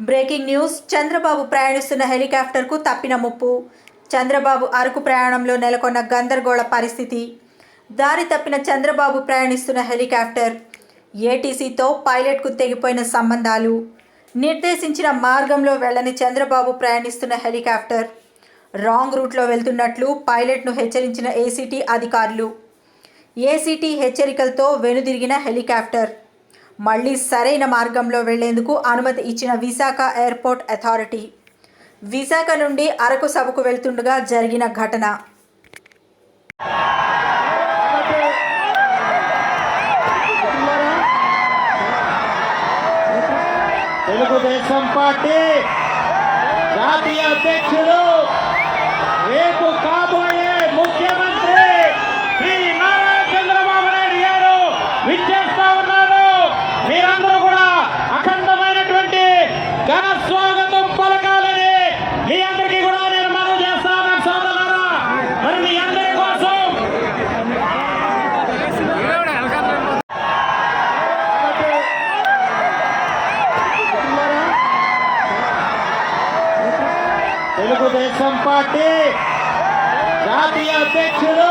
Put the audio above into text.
Breaking news. Chandrababu ప్రయాణిస్తున్న హెలికాప్టర్కు తప్పిన ముప్పు. చంద్రబాబు అరకు ప్రయాణంలో నెలకొన్న గందరగోళ పరిస్థితి. దారి తప్పిన చంద్రబాబు ప్రయాణిస్తున్న హెలికాప్టర్. ఏటీసీతో పైలట్కు తెగిపోయిన సంబంధాలు. నిర్దేశించిన మార్గంలో వెళ్ళని చంద్రబాబు ప్రయాణిస్తున్న హెలికాప్టర్. రాంగ్ రూట్లో వెళ్తున్నట్లు పైలట్ను హెచ్చరించిన ఏసీటీ అధికారులు. ఏసీటీ హెచ్చరికలతో వెనుదిరిగిన హెలికాప్టర్. మళ్ళీ సరైన మార్గంలో వెళ్ళేందుకు అనుమతి ఇచ్చిన విశాఖ ఎయిర్పోర్ట్ అథారిటీ. విశాఖ నుండి అరకు సభకు వెళ్తుండగా జరిగిన ఘటన. తెలుగుదేశం పార్టీ జాతీయ అధ్యక్షుడు తెలుగుదేశం పార్టీ జాతీయ అధ్యక్షుడు